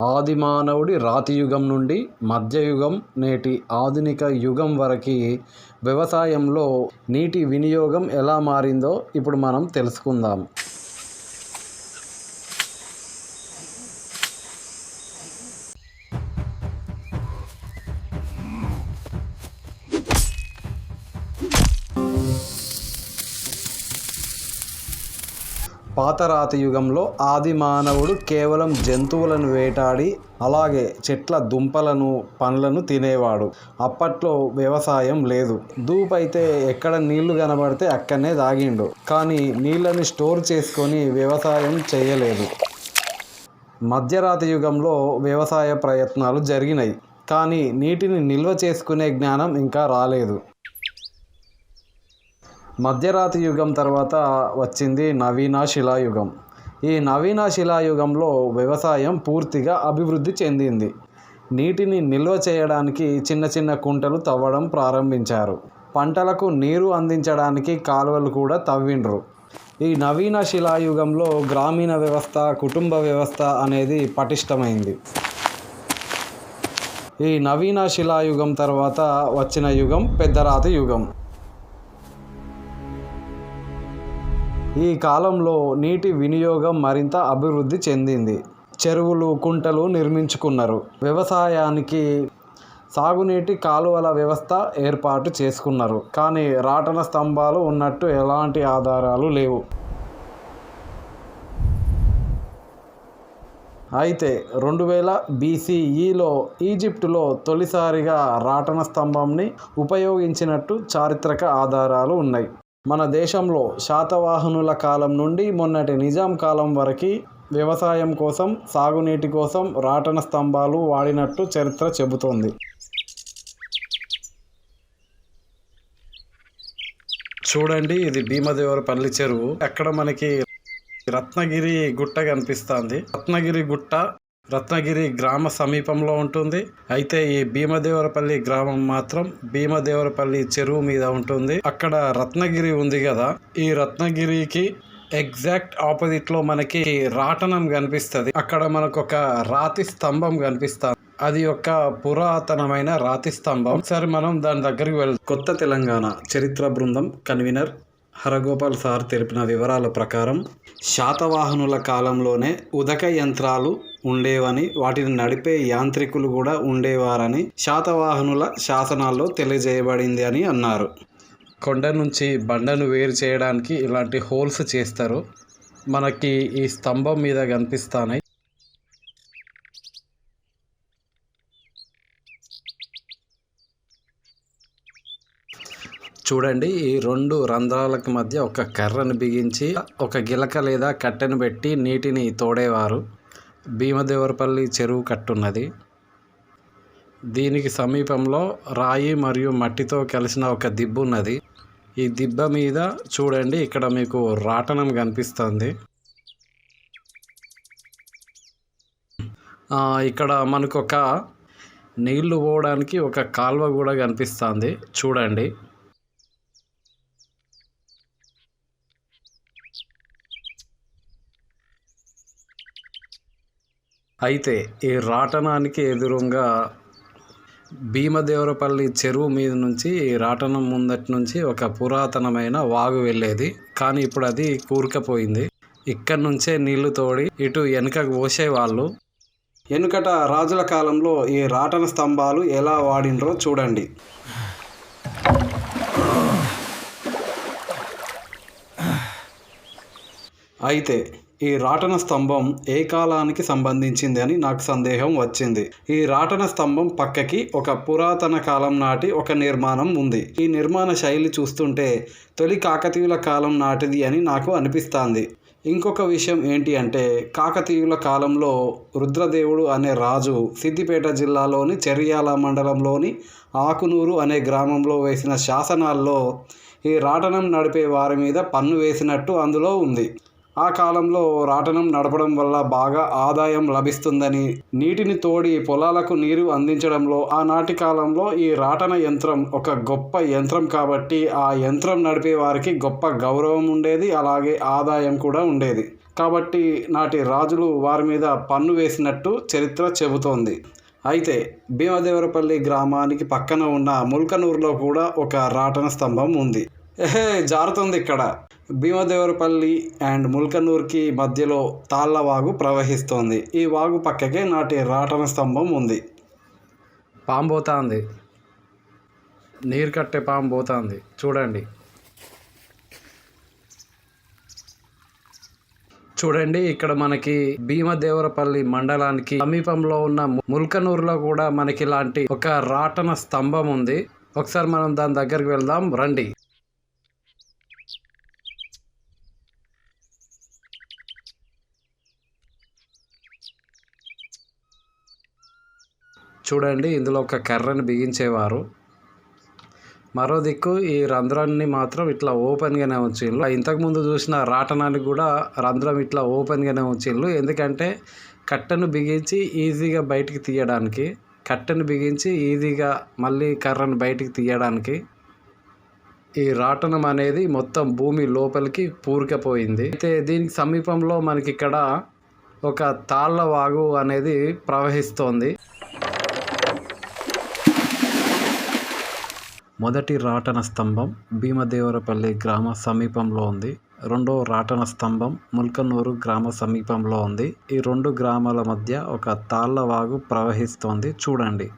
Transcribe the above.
ఆదిమానవుడి రాతి యుగం నుండి మధ్యయుగం నేటి ఆధునిక యుగం వరకు వ్యవసాయంలో నీటి వినియోగం ఎలా మారిందో ఇప్పుడు మనం తెలుసుకుందాం. పాతరాతి యుగంలో ఆది మానవుడు కేవలం జంతువులను వేటాడి అలాగే చెట్ల దుంపలను పండ్లను తినేవాడు. అప్పట్లో వ్యవసాయం లేదు. దూపైతే ఎక్కడ నీళ్ళు కనబడితే అక్కడనే తాగిండు. కానీ నీళ్ళని స్టోర్ చేసుకొని వ్యవసాయం చేయలేదు. మధ్యరాతి యుగంలో వ్యవసాయ ప్రయత్నాలు జరిగినాయి. కానీ నీటిని నిల్వ చేసుకునే జ్ఞానం ఇంకా రాలేదు. మధ్యరాతి యుగం తర్వాత వచ్చింది నవీన శిలాయుగం. ఈ నవీన శిలాయుగంలో వ్యవసాయం పూర్తిగా అభివృద్ధి చెందింది. నీటిని నిల్వ చేయడానికి చిన్న చిన్న కుంటలు తవ్వడం ప్రారంభించారు. పంటలకు నీరు అందించడానికి కాలువలు కూడా తవ్విండ్రు. ఈ నవీన శిలాయుగంలో గ్రామీణ వ్యవస్థ కుటుంబ వ్యవస్థ అనేది పటిష్టమైంది. ఈ నవీన శిలాయుగం తర్వాత వచ్చిన యుగం పెద్దరాతి యుగం. ఈ కాలంలో నీటి వినియోగం మరింత అభివృద్ధి చెందింది. చెరువులు కుంటలు నిర్మించుకున్నారు. వ్యవసాయానికి సాగునీటి కాలువల వ్యవస్థ ఏర్పాటు చేసుకున్నారు. కానీ రాటన స్తంభాలు ఉన్నట్టు ఎలాంటి ఆధారాలు లేవు. అయితే రెండు వేల బీసీఈలో ఈజిప్టులో తొలిసారిగా రాటన స్తంభంని ఉపయోగించినట్టు చారిత్రక ఆధారాలు ఉన్నాయి. మన దేశంలో శాతవాహనుల కాలం నుండి మొన్నటి నిజాం కాలం వరకు వ్యవసాయం కోసం సాగునీటి కోసం రాటన స్తంభాలు వాడినట్టు చరిత్ర చెబుతోంది. చూడండి ఇది భీమదేవర పల్లి చెరువు. అక్కడ మనకి రత్నగిరి గుట్ట కనిపిస్తుంది. రత్నగిరి గుట్ట రత్నగిరి గ్రామ సమీపంలో ఉంటుంది. అయితే ఈ భీమదేవరపల్లి గ్రామం మాత్రం భీమదేవరపల్లి చెరువు మీద ఉంటుంది. అక్కడ రత్నగిరి ఉంది కదా. ఈ రత్నగిరికి ఎగ్జాక్ట్ ఆపోజిట్లో మనకి రాటనం కనిపిస్తుంది. అక్కడ మనకు ఒక రాతి స్తంభం కనిపిస్తుంది అది ఒక పురాతనమైన రాతి స్తంభం. ఒకసారి మనం దాని దగ్గరికి వెళ్తాం కొత్త తెలంగాణ చరిత్ర బృందం కన్వీనర్ హరగోపాల్ సార్ తెలిపిన వివరాల ప్రకారం శాతవాహనుల కాలంలోనే ఉదక యంత్రాలు ఉండేవని వాటిని నడిపే యాంత్రికులు కూడా ఉండేవారని శాతవాహనుల శాసనాల్లో తెలియజేయబడింది అని అన్నారు. కొండ నుంచి బండను వేరు చేయడానికి ఇలాంటి హోల్స్ చేస్తారు. మనకి ఈ స్తంభం మీద కనిపిస్తాయి చూడండి ఈ రెండు రంధ్రాలకు మధ్య ఒక కర్రను బిగించి ఒక గిలక లేదా కట్టెను పెట్టి నీటిని తోడేవారు. భీమదేవరపల్లి చెరువు కట్టున్నది. దీనికి సమీపంలో రాయి మరియు మట్టితో కలిసిన ఒక దిబ్బు ఉన్నది ఈ దిబ్బ మీద చూడండి ఇక్కడ మీకు రాటనం కనిపిస్తుంది. ఇక్కడ మనకు ఒక నీళ్ళు పోవడానికి ఒక కాల్వ కూడా కనిపిస్తుంది. చూడండి. అయితే ఈ రాటనానికి ఎదురుగా భీమదేవరపల్లి చెరువు మీద నుంచి రాటనం ముందటి నుంచి ఒక పురాతనమైన వాగు వెళ్ళేది. కానీ ఇప్పుడు అది కూరుకపోయింది. ఇక్కడ నుంచే నీళ్ళు తోడి ఇటు వెనుకకు పోసేవాళ్ళు వెనుకట రాజుల కాలంలో ఈ రాటన స్తంభాలు ఎలా వాడినరో చూడండి. అయితే ఈ రాటన స్తంభం ఏ కాలానికి సంబంధించింది అని నాకు సందేహం వచ్చింది. ఈ రాటన స్తంభం పక్కకి ఒక పురాతన కాలం నాటి ఒక నిర్మాణం ఉంది. ఈ నిర్మాణ శైలి చూస్తుంటే తొలి కాకతీయుల కాలం నాటిది అని నాకు అనిపిస్తుంది. ఇంకొక విషయం ఏంటి అంటే కాకతీయుల కాలంలో రుద్రదేవుడు అనే రాజు సిద్దిపేట జిల్లాలోని చెర్యాల మండలంలోని ఆకునూరు అనే గ్రామంలో వేసిన శాసనాల్లో ఈ రాటనం నడిపే వారి మీద పన్ను వేసినట్టు అందులో ఉంది. ఆ కాలంలో రాటనం నడపడం వల్ల బాగా ఆదాయం లభిస్తుందని నీటిని తోడి పొలాలకు నీరు అందించడంలో ఆనాటి కాలంలో ఈ రాటన యంత్రం ఒక గొప్ప యంత్రం కాబట్టి ఆ యంత్రం నడిపే వారికి గొప్ప గౌరవం ఉండేది అలాగే ఆదాయం కూడా ఉండేది. కాబట్టి నాటి రాజులు వారి మీద పన్ను వేసినట్టు చరిత్ర చెబుతోంది. అయితే భీమదేవరపల్లి గ్రామానికి పక్కన ఉన్న ముల్కనూరులో కూడా ఒక రాటన స్తంభం ఉంది. ఏహే జారుతుంది ఇక్కడ. భీమదేవరపల్లి అండ్ ముల్కనూర్కి మధ్యలో తాళ్ళ వాగు ప్రవహిస్తోంది. ఈ వాగు పక్కకే నాటి రాటన స్తంభం ఉంది. పాము పోతుంది. నీరు కట్టే పాము పోతుంది. చూడండి. చూడండి ఇక్కడ మనకి భీమదేవరపల్లి మండలానికి సమీపంలో ఉన్న ముల్కనూరులో కూడా మనకి ఇలాంటి ఒక రాటన స్తంభం ఉంది. ఒకసారి మనం దాని దగ్గరికి వెళ్దాం. రండి. చూడండి ఇందులో ఒక కర్రని బిగించేవారు. మరో దిక్కు ఈ రంధ్రాన్ని మాత్రం ఇట్లా ఓపెన్గానే ఉంచిండ్రు ఇంతకుముందు చూసిన రాటనానికి కూడా రంధ్రం ఇట్లా ఓపెన్గానే ఉంచిండ్రు ఎందుకంటే కట్టెను బిగించి ఈజీగా బయటికి తీయడానికి కట్టెను బిగించి ఈజీగా మళ్ళీ కర్రను బయటికి తీయడానికి ఈ రాటనం అనేది మొత్తం భూమి లోపలికి పూరికపోయింది. అయితే దీనికి సమీపంలో మనకి ఇక్కడ ఒక తాళ్ళ వాగు అనేది ప్రవహిస్తోంది. మొదటి రాటన స్తంభం భీమదేవరపల్లి గ్రామ సమీపంలో ఉంది. రెండో రాటన స్తంభం ముల్కనూరు గ్రామ సమీపంలో ఉంది. ఈ రెండు గ్రామాల మధ్య ఒక తాళ్ళవాగు ప్రవహిస్తోంది. చూడండి.